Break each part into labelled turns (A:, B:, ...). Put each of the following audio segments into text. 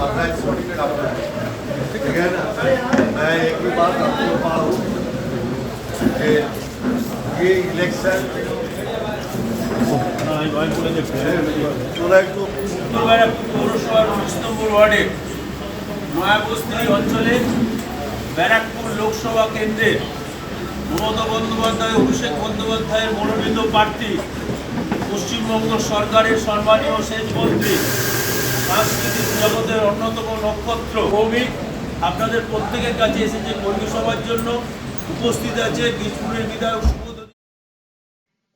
A: पढ़ना है छोटी काम ठीक है ना मैं एक ही बात आपको पाऊँ कि ये इलेक्शन তোরা একটু
B: উত্তরবেড়াপুর পৌরসভার উনিশ নম্বর ওয়ার্ডে নয়াবস্তি অঞ্চলে ব্যারাকপুর লোকসভা কেন্দ্রের মমতা বন্দ্যোপাধ্যায় অভিষেক বন্দ্যোপাধ্যায়ের মনোনীত প্রার্থী পশ্চিমবঙ্গ সরকারের সম্মানীয় সেচ মন্ত্রী সাংস্কৃতিক জগতের অন্যতম নক্ষত্র কৌমিক। আপনাদের প্রত্যেকের কাছে এসেছে কর্মী সভার জন্য। উপস্থিত আছে বীজপুরের বিধায়ক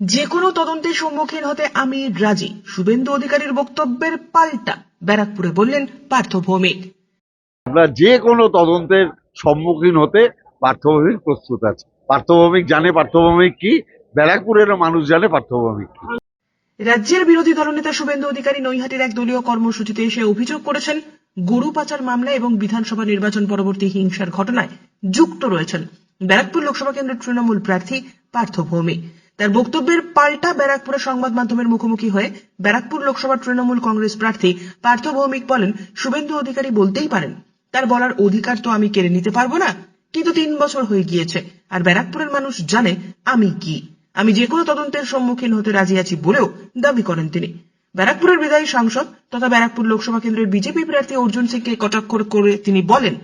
C: যে কোনো তদন্তের সম্মুখীন হতে আমি রাজি। শুভেন্দু অধিকারীর বক্তব্যের পাল্টা ব্যারাকপুরে বললেন পার্থ ভৌমিক।
D: আমরা যে কোনো তদন্তের সম্মুখীন হতে পার্থভৌমিক প্রস্তুত আছে। পার্থভৌমিক জানে পার্থভৌমিক কি? ব্যারাকপুরের মানুষ জানে পার্থভৌমিক কি।
C: রাজ্যের বিরোধী দলনেতা শুভেন্দু অধিকারী নৈহাটির এক দলীয় কর্মসূচিতে এসে অভিযোগ করেছেন, গরু পাচার মামলা এবং বিধানসভা নির্বাচন পরবর্তী হিংসার ঘটনায় যুক্ত রয়েছেন ব্যারাকপুর লোকসভা কেন্দ্রের তৃণমূল প্রার্থী পার্থ ভৌমিক। তার বক্তব্যের পাল্টা ব্যারাকপুরে সংবাদ মাধ্যমের মুখোমুখি হয়ে ব্যারাকপুর লোকসভার তৃণমূল কংগ্রেস প্রার্থী পার্থ ভৌমিক বলেন, শুভেন্দু অধিকারী বলতেই পারেন, তার বলার অধিকার তো আমি কেড়ে নিতে পারব না, কিন্তু তিন বছর হয়ে গিয়েছে, আর ব্যারাকপুরের মানুষ জানে আমি কি। আমি যে কোনো তদন্তের সম্মুখীন হতে রাজি আছি বলেও দাবি করেন তিনি। ব্যারাকপুরের বিদায়ী সাংসদ তথা ব্যারাকপুর লোকসভা কেন্দ্রের বিজেপি প্রার্থী অর্জুন সিংকে কটাক্ষ করে তিনি বলেন,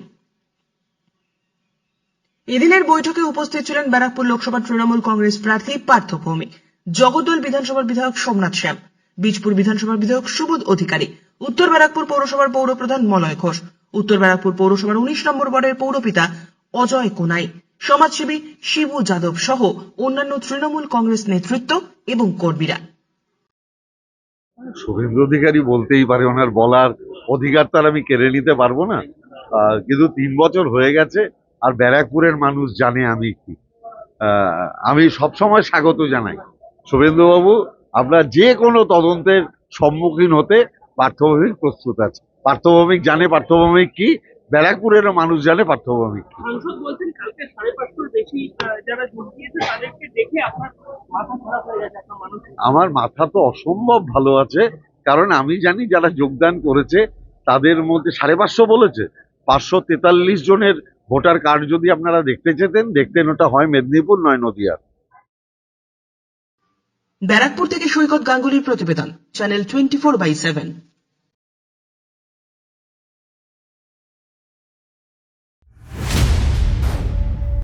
C: এদিনের বৈঠকে উপস্থিত ছিলেন ব্যারাকপুর লোকসভা তৃণমূল কংগ্রেস প্রার্থী পার্থ ভৌমিক জগদ্দল বিধানসভার বিধায়ক সোমনাথ শ্যাম, বীজপুর বিধানসভার বিধায়ক সুবোধ অধিকারী, উত্তর ব্যারাকপুর পৌরসভার পৌরপ্রধান মলয় ঘোষ, উত্তর ব্যারাকপুর পৌরসভার উনিশ নম্বর ওয়ার্ডের পৌরপিতা অজয় কোনাই সমাজসেবী শিবু যাদব সহ অন্যান্য তৃণমূল কংগ্রেস নেতৃত্ব এবং কর্মীরা।
D: শুভেন্দু অধিকারী বলতেই পারে ওনার বলার অধিকার তার আমি কেড়ে নিতে পারব না। কিন্তু তিন বছর হয়ে গেছে আর ব্যারাকপুরের মানুষ জানে আমি কি। আহ, আমি সবসময় স্বাগত জানাই। শুভেন্দুবাবু আমরা যে কোনো তদন্তের সম্মুখীন হতে পার্থভৌমিক প্রস্তুত আছে। পার্থভৌমিক জানে পার্থভৌমিক কি ব্যারাকপুরের মানুষ জানে পার্থভৌমিক কি। আমার মাথা তো অসম্ভব ভালো আছে কারণ আমি জানি যারা যোগদান করেছে তাদের মধ্যে সাড়ে পাঁচশো বলেছে। পাঁচশো তেতাল্লিশ জনের ভোটার কার্ড যদি আপনারা দেখতে চেতেন দেখতেন ওটা হয় মেদিনীপুর নয় নদিয়ার।
C: ব্যারাকপুর থেকে সৈকত গাঙ্গুলির প্রতিবেদন channel twenty four by seven.